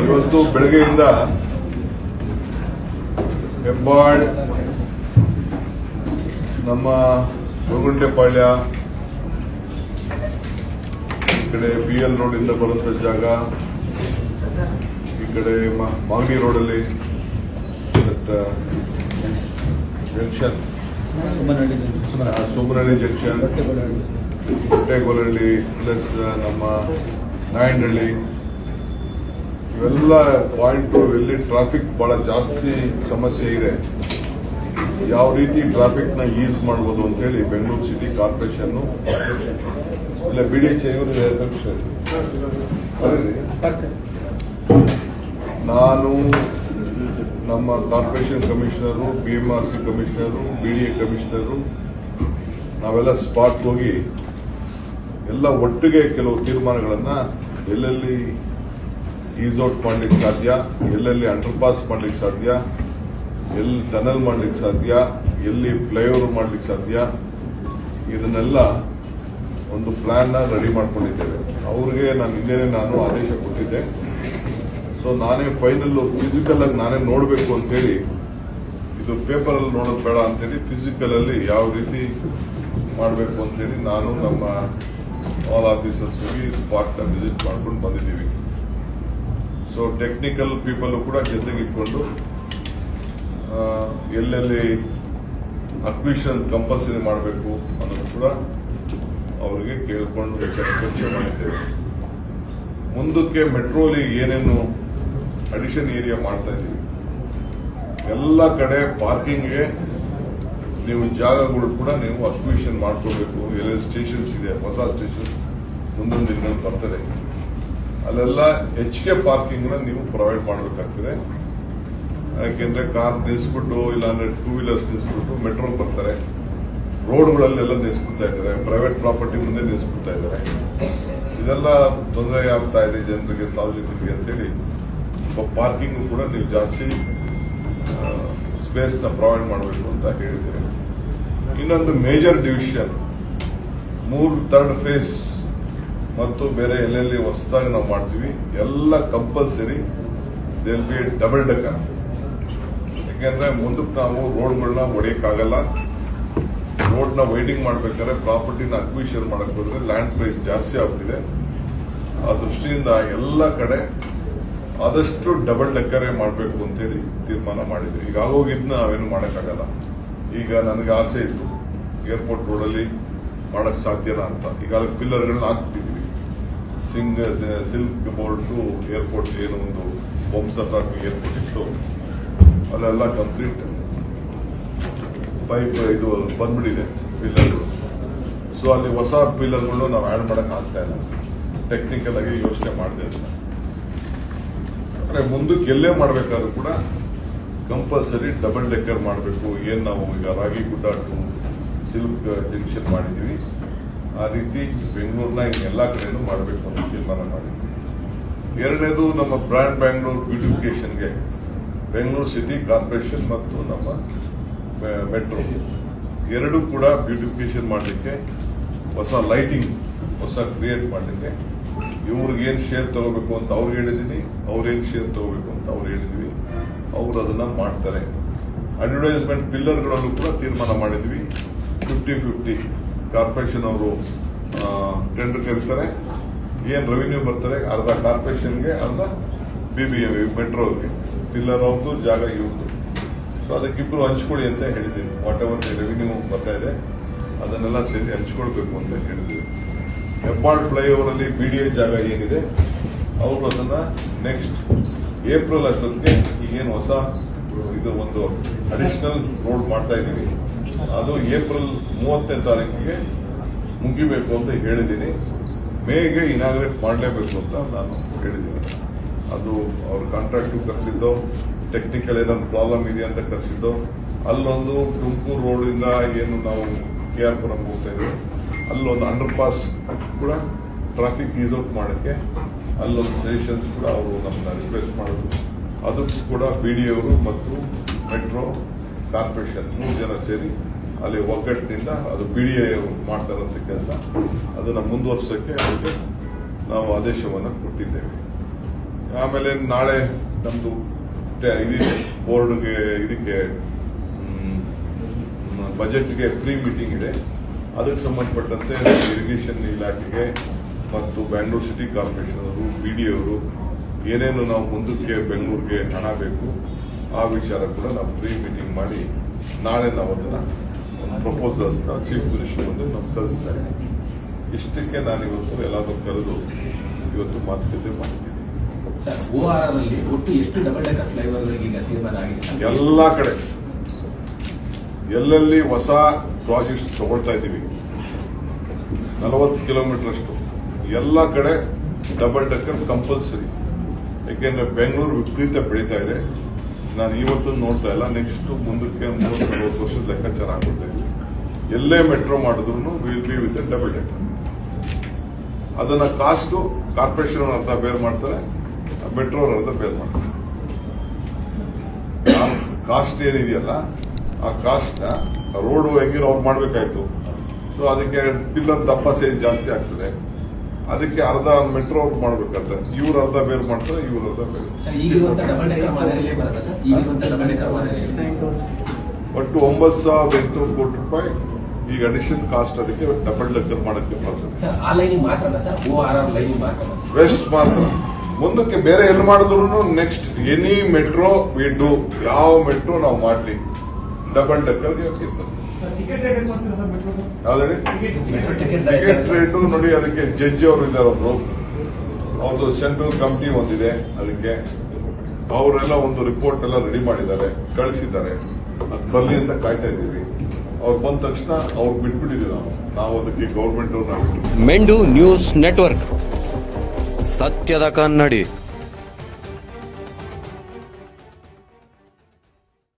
ಇವತ್ತು ಬೆಳಗ್ಗೆಯಿಂದ ಹೆಬ್ಬಾಳ್ ನಮ್ಮ ಗುರುಗುಂಟೆಪಾಳ್ಯ ಈ ಕಡೆ ಬಿ ಎಲ್ ರೋಡಿಂದ ಬರುವಂಥ ಜಾಗ ಈ ಕಡೆ ಮಾಗಡಿ ರೋಡಲ್ಲಿ junction Sumanahalli junction Hottegollahalli plus ನಮ್ಮ ನಾಯಂಡಹಳ್ಳಿ ಇವೆಲ್ಲ ಪಾಯಿಂಟು ಎಲ್ಲಿ ಟ್ರಾಫಿಕ್ ಬಹಳ ಜಾಸ್ತಿ ಸಮಸ್ಯೆ ಇದೆ. ಯಾವ ರೀತಿ ಟ್ರಾಫಿಕ್ನ ಈಸ್ ಮಾಡ್ಬೋದು ಅಂತೇಳಿ ಬೆಂಗಳೂರು ಸಿಟಿ ಕಾರ್ಪೊರೇಷನ್ ಇಲ್ಲ ಬಿ ಡಿ ಎಚ್ ನಾನು ನಮ್ಮ corporation commissioner B M R C commissioner B A commissioner ನಾವೆಲ್ಲ ಸ್ಪಾಟ್ ಹೋಗಿ ಎಲ್ಲ ಒಟ್ಟಿಗೆ ಕೆಲವು ತೀರ್ಮಾನಗಳನ್ನ ಎಲ್ಲೆಲ್ಲಿ ಈಸ್ ಔಟ್ ಮಾಡ್ಲಿಕ್ಕೆ ಸಾಧ್ಯ, ಎಲ್ಲೆಲ್ಲಿ ಅಂಡರ್ ಪಾಸ್ ಮಾಡ್ಲಿಕ್ಕೆ ಸಾಧ್ಯ, ಎಲ್ಲಿ ಟನಲ್ ಮಾಡ್ಲಿಕ್ಕೆ ಸಾಧ್ಯ, ಎಲ್ಲಿ ಫ್ಲೈಓವರ್ ಮಾಡ್ಲಿಕ್ಕೆ ಸಾಧ್ಯ, ಇದನ್ನೆಲ್ಲ ಒಂದು ಪ್ಲಾನ್ ರೆಡಿ ಮಾಡ್ಕೊಂಡಿದ್ದೇವೆ. ಅವ್ರಿಗೆ ನಾನು ಹಿಂದೆನೆ ನಾನು ಆದೇಶ ಕೊಟ್ಟಿದ್ದೆ. ಸೊ ನಾನೇ ಫೈನಲ್ ಫಿಸಿಕಲ್ ಆಗಿ ನಾನೇ ನೋಡಬೇಕು ಅಂತೇಳಿ, ಇದು ಪೇಪರ್ ಅಲ್ಲಿ ನೋಡೋದು ಬೇಡ ಅಂತೇಳಿ ಫಿಸಿಕಲ್ ಅಲ್ಲಿ ಯಾವ ರೀತಿ ಮಾಡಬೇಕು ಅಂತೇಳಿ ನಾನು ನಮ್ಮ ಆಲ್ ಆಫೀಸರ್ಸ್ ಹೋಗಿ ಸ್ಪಾಟ್ ವಿಸಿಟ್ ಮಾಡ್ಕೊಂಡು ಬಂದಿದ್ದೀವಿ. ಸೊ ಟೆಕ್ನಿಕಲ್ ಪೀಪಲ್ ಕೂಡ ಜೊತೆಗೆ ಇಟ್ಕೊಂಡು ಆ, ಎಲ್ಲೆಲ್ಲಿ ಅಕ್ವಿಷನ್ ಕಂಪಲ್ಸರಿ ಮಾಡಬೇಕು ಅನ್ನೋದು ಕೂಡ ಅವರಿಗೆ ಕೇಳ್ಕೊಂಡು ಚರ್ಚೆ ಮಾಡಿದ್ದೇವೆ. ಮುಂದಕ್ಕೆ ಮೆಟ್ರೋಲಿ ಏನೇನು ಅಡಿಷನ್ ಏರಿಯಾ ಮಾಡ್ತಾ ಇದ್ದೀವಿ. ಎಲ್ಲ ಕಡೆ ಪಾರ್ಕಿಂಗ್ಗೆ ನೀವು ಜಾಗಗಳು ಕೂಡ ನೀವು ಅಕ್ವಿಷನ್ ಮಾಡ್ಕೋಬೇಕು. ಎಲ್ಲೆಲ್ಲಿ ಸ್ಟೇಷನ್ಸ್ ಇದೆ, ಹೊಸ ಸ್ಟೇಷನ್ ಮುಂದೊಂದು ದಿನಗಳಲ್ಲಿ ಬರ್ತದೆ. ಅಲ್ಲೆಲ್ಲ ಹೆಚ್ಚಿಗೆ ಪಾರ್ಕಿಂಗ್ ನೀವು ಪ್ರೊವೈಡ್ ಮಾಡಬೇಕಾಗ್ತದೆ. ಯಾಕೆಂದ್ರೆ ಕಾರ್ ನಿಲ್ಲಿಸ್ಬಿಟ್ಟು ಇಲ್ಲಾಂದ್ರೆ ಟೂ ವೀಲರ್ಸ್ ನಿಲ್ಲಿಸ್ಬಿಟ್ಟು ಮೆಟ್ರೋ ಬರ್ತಾರೆ. ರೋಡ್ಗಳಲ್ಲೆಲ್ಲ ನಿಲ್ಲಿಸ್ಬಿಡ್ತಾ ಇದ್ದಾರೆ. ಪ್ರೈವೇಟ್ ಪ್ರಾಪರ್ಟಿ ಮುಂದೆ ನಿಲ್ಲಿಸ್ಬಿಡ್ತಾ ಇದ್ದಾರೆ. ಇದೆಲ್ಲ ತೊಂದರೆ ಆಗ್ತಾ ಇದೆ ಜನರಿಗೆ, ಸಾರ್ವಜನಿಕರಿಗೆ ಅಂತೇಳಿ ಪಾರ್ಕಿಂಗ್ ಕೂಡ ನೀವು ಜಾಸ್ತಿ ಸ್ಪೇಸ್ನ ಪ್ರೊವೈಡ್ ಮಾಡಬೇಕು ಅಂತ ಹೇಳಿದ್ದೇನೆ ಇನ್ನೊಂದು ಮೇಜರ್ ಡಿವಿಷನ್ ಮೂರು ಥರ್ಡ್ ಫೇಸ್ ಮತ್ತು ಬೇರೆ ಎಲ್ಲೆಲ್ಲಿ ಹೊಸದಾಗಿ ನಾವು ಮಾಡ್ತೀವಿ, ಎಲ್ಲ compulsory they'll be double decker ಯಾಕೆಂದ್ರೆ ಮುಂದಕ್ಕೆ ನಾವು ರೋಡ್ಗಳನ್ನ ಹೊಡೆಯಕ್ಕಾಗಲ್ಲ. ರೋಡ್ನ ವೈಟಿಂಗ್ ಮಾಡ್ಬೇಕಾದ್ರೆ ಪ್ರಾಪರ್ಟಿನ ಅಕ್ವಿಷನ್ ಮಾಡಕ್ ಹೋದ್ರೆ ಲ್ಯಾಂಡ್ ಪ್ರೈಸ್ ಜಾಸ್ತಿ ಆಗ್ತಿದೆ ಆ ದೃಷ್ಟಿಯಿಂದ ಎಲ್ಲ ಕಡೆ ಆದಷ್ಟು ಡಬಲ್ ಡೆಕ್ಕರೇ ಮಾಡಬೇಕು ಅಂತೇಳಿ ತೀರ್ಮಾನ ಮಾಡಿದ್ವಿ. ಈಗ ಆಗೋಗಿದ್ನ ನಾವೇನು ಮಾಡೋಕ್ಕಾಗಲ್ಲ. ಈಗ ನನಗೆ ಆಸೆ ಇತ್ತು. ಏರ್ಪೋರ್ಟ್ ರೋಡಲ್ಲಿ ಮಾಡಕ್ ಸಾಧ್ಯನಾ ಅಂತ. ಈಗ ಪಿಲ್ಲರ್ಗಳನ್ನ ಹಾಕ್ಬಿಟ್ಟಿದ್ವಿ ಸಿಂಗ್ ಸಿಲ್ಕ್ ಬೋರ್ಡ್ ಟು ಏರ್ಪೋರ್ಟ್ ಏನು ಒಂದು ಬೊಂಬ್ಸಟ್ರಾಕ್ ಏರ್ಪೋರ್ಟ್ ಇತ್ತು. ಅಲ್ಲೆಲ್ಲ ಕಂಪ್ಲೀಟ್ ಪೈಪ್ ಇದು ಬಂದ್ಬಿಟ್ಟಿದೆ ಪಿಲ್ಲರ್ಗಳು ಸೊ ಅಲ್ಲಿ ಹೊಸ ಪಿಲ್ಲರ್ಗಳು ನಾವು ಆ್ಯಡ್ ಮಾಡಕ್ ಆಗ್ತಾ ಇಲ್ಲ. ಟೆಕ್ನಿಕಲ್ ಆಗಿ ಯೋಚನೆ ಮಾಡಿದೆ ಅಂದ್ರೆ ಮುಂದಕ್ಕೆ ಎಲ್ಲೇ ಮಾಡಬೇಕಾದ್ರೂ ಕೂಡ ಕಂಪಲ್ಸರಿ ಡಬಲ್ ಡೆಕ್ಕರ್ ಮಾಡಬೇಕು. ಏನು ನಾವು ಈಗ ರಾಗಿ ಗುಡ್ಡ ಟು ಸಿಲ್ಕ್ ಜಂಕ್ಷನ್ ಮಾಡಿದ್ದೀವಿ ಆ ರೀತಿ ಬೆಂಗಳೂರಿನ ಎಲ್ಲ ಕಡೆಯೂ ಮಾಡಬೇಕು ಅಂತ ತೀರ್ಮಾನ ಮಾಡಿದ್ವಿ. ಎರಡನೇದು ನಮ್ಮ ಬ್ರ್ಯಾಂಡ್ ಬ್ಯಾಂಗ್ಳೂರ್ ಬ್ಯೂಟಿಫಿಕೇಶನ್ಗೆ ಬೆಂಗಳೂರು ಸಿಟಿ ಕಾರ್ಪೊರೇಷನ್ ಮತ್ತು ನಮ್ಮ ಮೆಟ್ರೋ. ಎರಡೂ ಕೂಡ ಬ್ಯೂಟಿಫಿಕೇಶನ್ ಮಾಡಲಿಕ್ಕೆ ಹೊಸ ಲೈಟಿಂಗ್, ಹೊಸ ಕ್ರಿಯೇಟ್ ಮಾಡಲಿಕ್ಕೆ. ಇವ್ರಿಗೇನು ಶೇರ್ ತಗೋಬೇಕು ಅಂತ ಅವ್ರು ಹೇಳಿದ್ದೀನಿ ಅವ್ರೇನು ಶೇರ್ ತಗೋಬೇಕು ಅಂತ ಅವ್ರು ಹೇಳಿದ್ವಿ. ಅವ್ರು ಅದನ್ನ ಮಾಡ್ತಾರೆ. ಅಡ್ವರ್ಟೈಸ್ಮೆಂಟ್ ಪಿಲ್ಲರ್ಗಳಲ್ಲೂ ಕೂಡ ತೀರ್ಮಾನ ಮಾಡಿದ್ವಿ. ಫಿಫ್ಟಿ ಫಿಫ್ಟಿ ಕಾರ್ಪೊರೇಷನ್ ಅವರು ಟೆಂಡರ್ ಕರೀತಾರೆ. ಏನ್ ರೆವಿನ್ಯೂ ಬರ್ತಾರೆ, ಅರ್ಧ ಕಾರ್ಪೊರೇಷನ್ಗೆ ಅರ್ಧ ಬಿ ಬಿ ಎಂ ಮೆಟ್ರೋಗೆ ಪಿಲ್ಲರ್ ಅವ್ರದ್ದು ಜಾಗ ಇವ್ರದ್ದು ಸೊ ಅದಕ್ಕಿಬ್ರು ಹಂಚ್ಕೊಳ್ಳಿ ಅಂತ ಹೇಳಿದ್ದೀನಿ. ವಾಟ್ ಎವರ್ ರೆವಿನ್ಯೂ ಬರ್ತಾ ಇದೆ, ಅದನ್ನೆಲ್ಲ ಸೇರಿ ಹಂಚ್ಕೊಳ್ಬೇಕು ಅಂತ ಹೇಳಿದ್ದೀವಿ ಹೆಬ್ಬಾಳ್ ಫ್ಲೈಓವರ್ ಅಲ್ಲಿ ಬಿ ಡಿ ಎ ಜಾಗ ಏನಿದೆ, ಅವರು ಅದನ್ನ ನೆಕ್ಸ್ಟ್ ಏಪ್ರಿಲ್ ಅಷ್ಟೊತ್ತಿಗೆ ಈಗೇನು ಹೊಸ, ಇದು ಒಂದು ಅಡಿಷನಲ್ ರೋಡ್ ಮಾಡ್ತಾ ಇದ್ದೀವಿ. ಅದು ಏಪ್ರಿಲ್ ಮೂವತ್ತನೇ ತಾರೀಕಿಗೆ ಮುಗಿಬೇಕು ಅಂತ ಹೇಳಿದ್ದೀನಿ. ಮೇಗೆ ಇನಾಗ್ರೇಟ್ ಮಾಡಲೇಬೇಕು ಅಂತ ನಾನು ಹೇಳಿದ್ದೀನಿ. ಅದು ಅವ್ರ ಕಾಂಟ್ರಾಕ್ಟ್ ಕರೆಸಿದ್ದು ಟೆಕ್ನಿಕಲ್ ಏನಾದ್ರು ಪ್ರಾಬ್ಲಮ್ ಇದೆ ಅಂತ ಕರೆಸಿದ್ದು, ಅಲ್ಲೊಂದು ತುಮಕೂರು ರೋಡ್ ಇಂದ ಏನು ನಾವು ಕೆ ಆರ್ ಪುರಂ ಹೋಗ್ತಾ ಇದ್ದೀವಿ. ಅಲ್ಲೊಂದು ಅಂಡರ್ ಪಾಸ್ ಕೂಡ ಟ್ರಾಫಿಕ್ ಈಸ್ ಔಟ್ ಮಾಡೋಕ್ಕೆ, ಅಲ್ಲೊಂದು ಸಜೆಷನ್ಸ್ ಕೂಡ ಅವರು ನಮ್ಮನ್ನ ರಿಕ್ವೆಸ್ಟ್ ಮಾಡಿದ್ರು. ಅದಕ್ಕೂ ಕೂಡ ಬಿ ಡಿ ಅವರು ಮತ್ತು ಮೆಟ್ರೋ ಕಾರ್ಪೊರೇಷನ್ ಮೂರು ಜನ ಸೇರಿ ಅಲ್ಲಿ ಒಗ್ಗಟ್ಟಿನಿಂದ ಅದು ಬಿ ಡಿ ಎ ಮಾಡ್ತಾರಂತ ಕೆಲಸ. ಅದನ್ನು ಮುಂದುವರ್ಸೋಕ್ಕೆ ಅವರಿಗೆ ನಾವು ಆದೇಶವನ್ನು ಕೊಟ್ಟಿದ್ದೇವೆ. ಆಮೇಲೆ ನಾಳೆ ನಮ್ಮದು ಇದಿದೆ, ಬೋರ್ಡ್ಗೆ ಇದಕ್ಕೆ ಬಜೆಟ್ಗೆ ಪ್ರೀ ಮೀಟಿಂಗ್ ಇದೆ. ಅದಕ್ಕೆ ಸಂಬಂಧಪಟ್ಟಂತೆ ಇರಿಗೇಷನ್ ಇಲಾಖೆಗೆ ಮತ್ತು ಬ್ಯಾಂಗ್ಳೂರ್ ಸಿಟಿ ಕಾರ್ಪೊರೇಷನ್ ಅವರು ಬಿ ಡಿ ಅವರು ಏನೇನು ನಾವು ಮುಂದಕ್ಕೆ ಬೆಂಗಳೂರಿಗೆ ಹಣ ಬೇಕು ಆ ವಿಚಾರ ಕೂಡ ನಾವು ಪ್ರೀ ಮೀಟಿಂಗ್ ಮಾಡಿ ನಾಳೆ ನಾವು ಅದನ್ನು ಪ್ರಪೋಸಲ್ಸ್ನ ಚೀಫ್ ಮಿನಿಸ್ಟರ್ ಮುಂದೆ ನಾವು ಸಲ್ಲಿಸ್ತಾ ಇದ್ದೀವಿ. ಇಷ್ಟಕ್ಕೆ ನಾನು ಇವತ್ತು ಎಲ್ಲಾದರೂ ಕರೆದು ಇವತ್ತು ಮಾತುಕತೆ ಮಾಡಿದ್ದೀನಿ ಎಲ್ಲ ಕಡೆ. ಎಲ್ಲೆಲ್ಲಿ ಹೊಸ ಪ್ರಾಜೆಕ್ಟ್ಸ್ ತಗೊಳ್ತಾ ಇದ್ದೀವಿ. ನಲವತ್ತು ಕಿಲೋಮೀಟರ್ ಅಷ್ಟು ಎಲ್ಲ ಕಡೆ ಡಬಲ್ ಡೆಕ್ಕರ್ ಕಂಪಲ್ಸರಿ ಯಾಕೆಂದ್ರೆ ಬೆಂಗಳೂರು ವಿಪರೀತ ಬೆಳೀತಾ ಇದೆ. ನಾನು ಇವತ್ತು ನೋಡ್ತಾ ಇಲ್ಲ. ನೆಕ್ಸ್ಟ್ ಮುಂದಕ್ಕೆ ಮೂವತ್ತು ನಲವತ್ತು ವರ್ಷದ ಲೆಕ್ಕಾಚಾರ ಆಗ್ಬಿಡ್ತಾ ಇದ್ದೀವಿ ಎಲ್ಲೇ ಮೆಟ್ರೋ ಮಾಡಿದ್ರು will be with double decker ಅದನ್ನ ಕಾಸ್ಟು ಕಾರ್ಪೊರೇಷನ್ ಅರ್ಧ ಬೇರ್ ಮಾಡ್ತಾರೆ ಮೆಟ್ರೋ ಅರ್ಧ ಬೇರ್ ಮಾಡ್ತಾರೆ. ಕಾಸ್ಟ್ ಏನಿದೆಯಲ್ಲ, ಆ ಕಾಸ್ಟ್ ರೋಡು ರೋಡ್ ಹೆಂಗಿರೋ ಅವ್ರು ಮಾಡಬೇಕಾಯ್ತು. ಸೊ ಅದಕ್ಕೆ ಪಿಲ್ಲರ್ ದಪ್ಪ ಸೈಜ್ ಜಾಸ್ತಿ ಆಗ್ತದೆ. ಅದಕ್ಕೆ ಅರ್ಧ ಮೆಟ್ರೋ ಅವ್ರು ಮಾಡ್ಬೇಕಾಗ್ತದೆ ಇವ್ರು ಅರ್ಧ ಬೇರ್ ಮಾಡ್ತಾರೆ ಇವ್ರ ಅರ್ಧ ಬೇರೆ ಒಟ್ಟು ಒಂಬತ್ತು ಸಾವಿರದ ಎಂಟುನೂರು ಕೋಟಿ ರೂಪಾಯಿ ಈಗ ಅಡಿಷನ್ ಕಾಸ್ಟ್ ಅದಕ್ಕೆ ಡಬಲ್ ಡಕ್ಕರ್ ಮಾಡಕ್ಕೆ ಬರ್ತದೆ. ವೆಸ್ಟ್ ಮಾತ್ರ ಮುಂದಕ್ಕೆ ಬೇರೆ ಎಲ್ಲಿ ಮಾಡಿದ್ರು next any metro we do ಯಾವ ಮೆಟ್ರೋ ನಾವು ಮಾಡ್ಲಿ ಡಬಲ್ ಡಕ್ಕರ್ಗೆ ಇರ್ತದೆ. ಟಿಕೆಟ್ ರೇಟ್ ನೋಡಿ ಅದಕ್ಕೆ ಜಡ್ಜ್ ಅವರು ಇದ್ದಾರೆ ಒಬ್ರು. ಅವ್ರದ್ದು ಸೆಂಟ್ರಲ್ ಕಂಪ್ನಿ ಒಂದಿದೆ ಅದಕ್ಕೆ ಅವರೆಲ್ಲ ಒಂದು ರಿಪೋರ್ಟ್ ಎಲ್ಲ ರೆಡಿ ಮಾಡಿದ್ದಾರೆ ಕಳಿಸಿದ್ದಾರೆ. ಅದು ಬರ್ಲಿ ಅಂತ ಕಾಯ್ತಾ ಇದ್ದೀವಿ. ಅವ್ರು ಬಂದ ತಕ್ಷಣ ಅವ್ರು ಬಿಟ್ಬಿಟ್ಟಿದ್ದೀವಿ ನಾವು. ನಾವು ಅದಕ್ಕೆ ಗೌರ್ಮೆಂಟ್ ನಾವು ಮೆಂಡು ನ್ಯೂಸ್ ನೆಟ್ವರ್ಕ್. ಸತ್ಯದ ಕನ್ನಡಿ.